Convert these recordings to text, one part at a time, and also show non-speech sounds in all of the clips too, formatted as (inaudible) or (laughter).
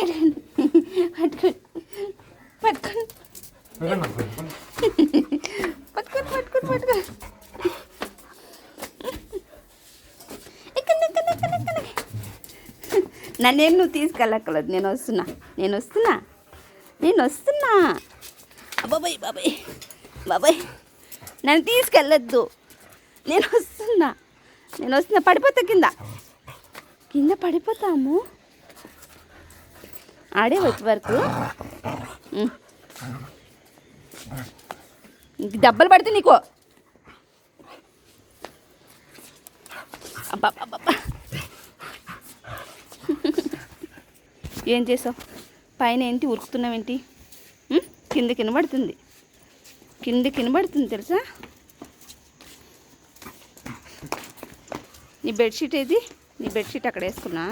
పట్టుకోండి. పట్టుకోండి. పట్టుకోండి. పట్టుకోండి పట్టుకోండి. నన్నేం నువ్వు తీసుకెళ్ళక్కర్లేదు. నేను వస్తున్నా. నేను వస్తున్నా. నేను వస్తున్నా. బాబాయ్ బాబాయ్ బాబాయ్. నన్ను తీసుకెళ్ళొద్దు. నేను వస్తున్నా. నేను వస్తున్నా. పడిపోతా కింద. కింద పడిపోతాము. ఆడే వచ్చే వరకు. దెబ్బలు పడితే నీకు. అబ్బా ఏం చేసావు? పైన ఏంటి? ఉరుకుతున్నావేంటి ఏంటి? కింద కినబడుతుంది. కింద కినబడుతుంది తెలుసా? నీ బెడ్షీట్ ఏది? నీ బెడ్షీట్ అక్కడ వేసుకున్నా.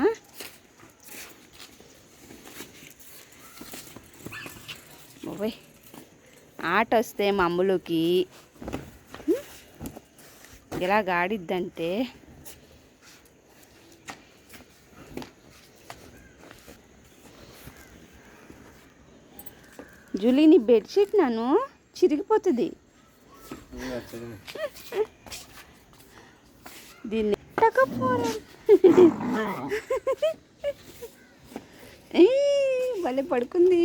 ఓయ్ ఆట వస్తే మా అమ్ములోకి ఎలా గాడిద్దంటే. జూలీ నీ బెడ్షీట్ నన్ను చిరిగిపోతుంది. దీన్ని భలే పడుకుంది.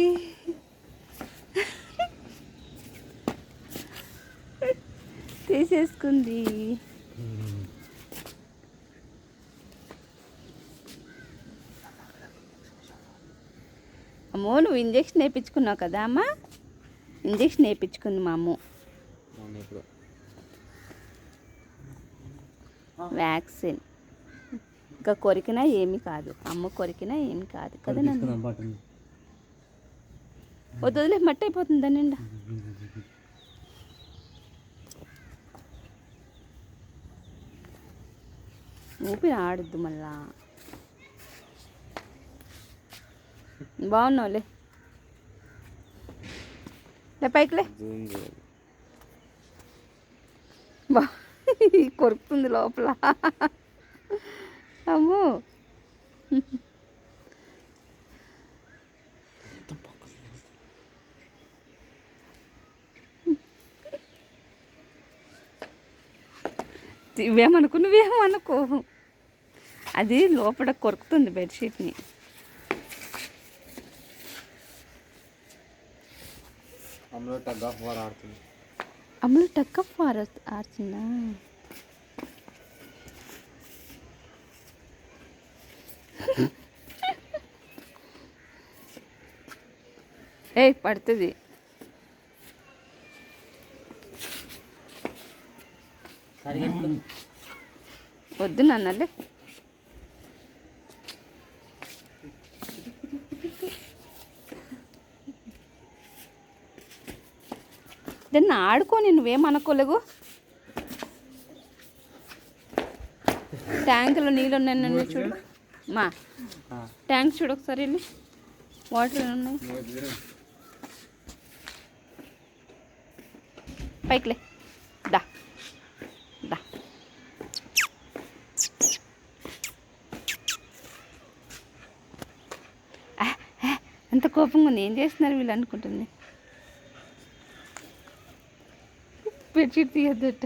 తీసేసుకుంది అమ్మో నువ్వు ఇంజక్షన్ వేయించుకున్నావు కదా అమ్మ? ఇంజక్షన్ వేయించుకుంది మా అమ్మ. వ్యాక్సిన్. ఇంకా కొరికినా ఏమీ కాదు. అమ్మ కొరికినా ఏమీ కాదు కదా నన్ను. వద్దు వదిలే మట్టి అయిపోతుంది నిండా. ఊపిరి ఆడద్దు మళ్ళా. బాగున్నావులే. లే పైకిలే బా కొరుకుతుంది లోపల. అమ్మో. ఇవేమనుకో నువ్వేమనుకో? అది లోపల కొరుకుతుంది బెడ్షీట్ని. అందులో టగ్ ఆఫ్ వార్ ఆడుతుంది. అమ్మలు టక్ ఆఫ్ వార్ ఆడుతుందా? ఏ పడుతుంది. వద్దు నన్నలే దాన్ని ఆడుకొని నువ్వేమనుకోలేవు ట్యాంకులో నీళ్ళు ఉన్నాయి నన్ను చూడు. మా. ట్యాంక్ చూడు ఒకసారి వెళ్ళి. వాటర్ ఉన్నాయి. పైకిలే దా. దా. అంత కోపంగా ఉంది. ఏం చేస్తున్నారు వీళ్ళు అనుకుంటుంది? బెడ్షీట్ తీయద్దట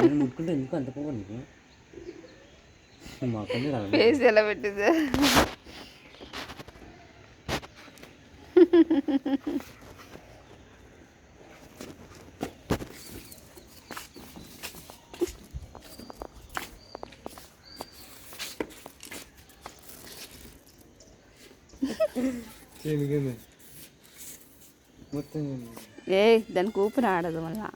నేను ముట్టుకుంటే ఎందుకు అంత పోవాలి నీకు మా అక్కడే రాదు ఫేస్ ఎలా పెట్టిందా ఎందుకండి మొత్తం ఏ దానికి ఊపిరి ఆడదు మళ్ళా.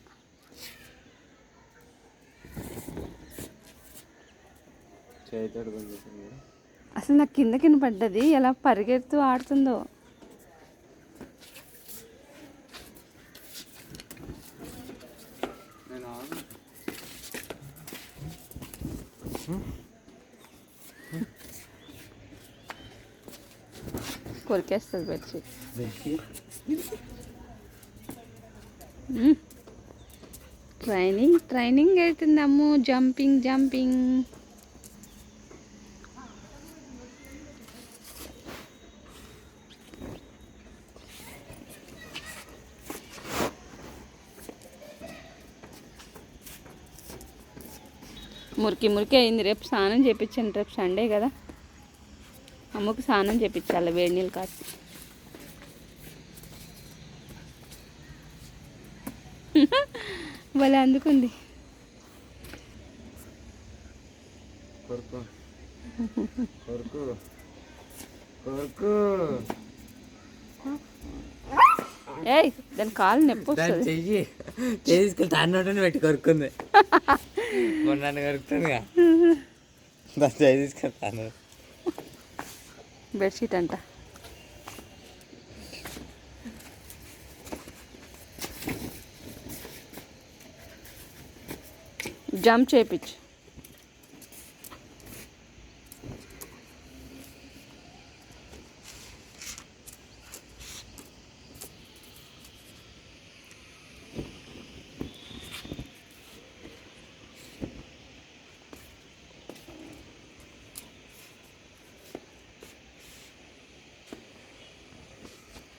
అసలు నాకు కింద కింద పడ్డది ఎలా పరిగెడుతూ ఆడుతుందో. కొరికేస్తుంది బెడ్షీట్? ట్రైనింగ్ ట్రైనింగ్ అవుతుంది అమ్ము? జంపింగ్ జంపింగ్ మురికి మురికి అయింది. రేపు స్నానం చేయించండి రేపు సండే కదా. అమ్మకు స్నానం చేయించాలి వేడి నీళ్ళు కాసి భలే అందుకుంది. కొరుకు కొరుకు కొరుకు ఏయ్ దాని కాలు నొప్పి వస్తుంది. చెయ్యి. పెట్టి కొరుకుంది నన్ను కొరుకుతుందిగా. (laughs) బెడ్షీట్ అంట. జంప్ చేపించు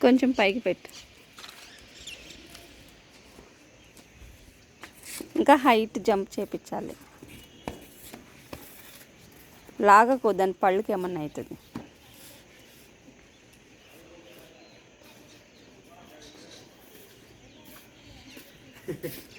కొంచెం పైకి పెట్టు. ఇంకా హైట్ జంప్ చేయించాలి లాగకు దాని పళ్ళుకి ఏమన్నా అవుతుంది.